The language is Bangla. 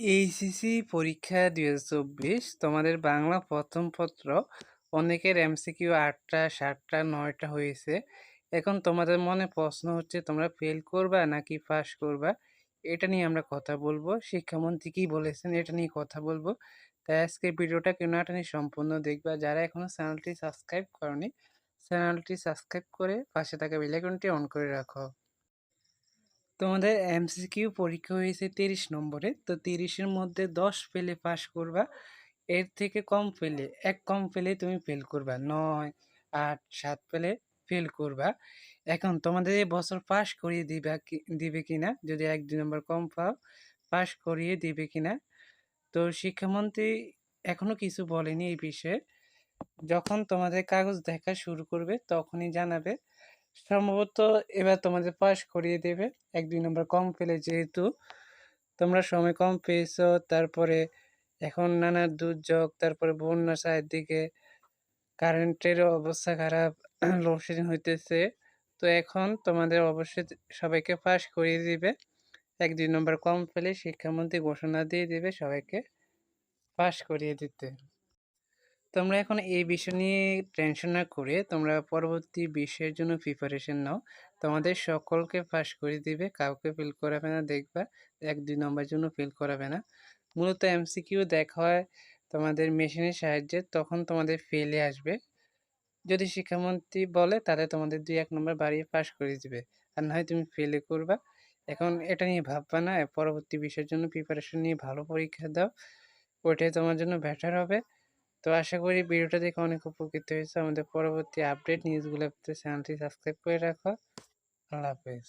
এইচএসসি পরীক্ষা দুই চব্বিশ, তোমাদের বাংলা প্রথম পত্র অনেকের এমসিকিউ আটটা, সাতটা, নয়টা হয়েছে। এখন তোমাদের মনে প্রশ্ন হচ্ছে, তোমরা ফেল করবা নাকি পাস করবা? এটা নিয়ে আমরা কথা বলব। শিক্ষামন্ত্রী কি বলেছেন এটা নিয়ে কথা বলব। তাই আজকে ভিডিওটা কেউ এটা নিয়ে সম্পূর্ণ দেখবা। যারা এখনও চ্যানেলটি সাবস্ক্রাইব করনি, চ্যানেলটি সাবস্ক্রাইব করে পাশে থাকা বেলাইকনটি অন করে রাখো। তোমাদের এমসিকিউ পরীক্ষা হয়েছে তিরিশ নম্বরে। তো তিরিশের মধ্যে দশ পেলে পাস করবা, এর থেকে কম পেলে এক কম পেলে তুমি ফেল করবা। নয়, আট, সাত পেলে ফেল করবা। এখন তোমাদের এই বছর পাস করিয়ে দিবা দিবে কিনা? যদি এক, দুই নম্বর কম পাও পাস করিয়ে দিবে কিনা? তো শিক্ষামন্ত্রী এখনও কিছু বলেনি এই বিষয়ে। যখন তোমাদের কাগজ দেখা শুরু করবে, তখনই জানাবে। সম্ভবত এবার তোমাদের পাস করিয়ে দেবে। এক, দুই নম্বর কম পেলে যেহেতু তোমরা সময় কম পেয়েছ, তারপরে এখন নানা দুর্যোগ, তারপরে বন্যা চারিদিকে কারেন্টের অবস্থা খারাপ লোডশেডিং হইতেছে। তো এখন তোমাদের অবশ্যই সবাইকে পাস করিয়ে দিবে। এক, দুই নম্বর কম পেলে শিক্ষামন্ত্রী ঘোষণা দিয়ে দিবে সবাইকে পাস করিয়ে দিতে। তোমরা এখন এই বিষয় নিয়ে টেনশন না করে তোমরা পরবর্তী বিষয়ের জন্য প্রিপারেশন নাও। তোমাদের সকলকে পাস করে দিবে, কাউকে ফিল করাবে না, দেখবা এক, দুই নম্বরের জন্য ফিল করাবে না। মূলত এমসিকিউ দেখা হয় তোমাদের মেশিনের সাহায্যে, তখন তোমাদের ফেলে আসবে। যদি শিক্ষামন্ত্রী বলে, তাহলে তোমাদের দুই, এক নম্বর বাড়িয়ে পাস করে দিবে। আর না হয় তুমি ফেলে করবা। এখন এটা নিয়ে ভাববা না, পরবর্তী বিষয়ের জন্য প্রিপারেশন নিয়ে ভালো পরীক্ষা দাও। ওইটাই তোমার জন্য বেটার হবে। তো আশা করি ভিডিওটা দেখে অনেক উপকৃত হয়েছে। আমাদের পরবর্তী আপডেট নিউজগুলো পেতে চ্যানেলটি সাবস্ক্রাইব করে রাখো। আল্লাহ হাফেজ।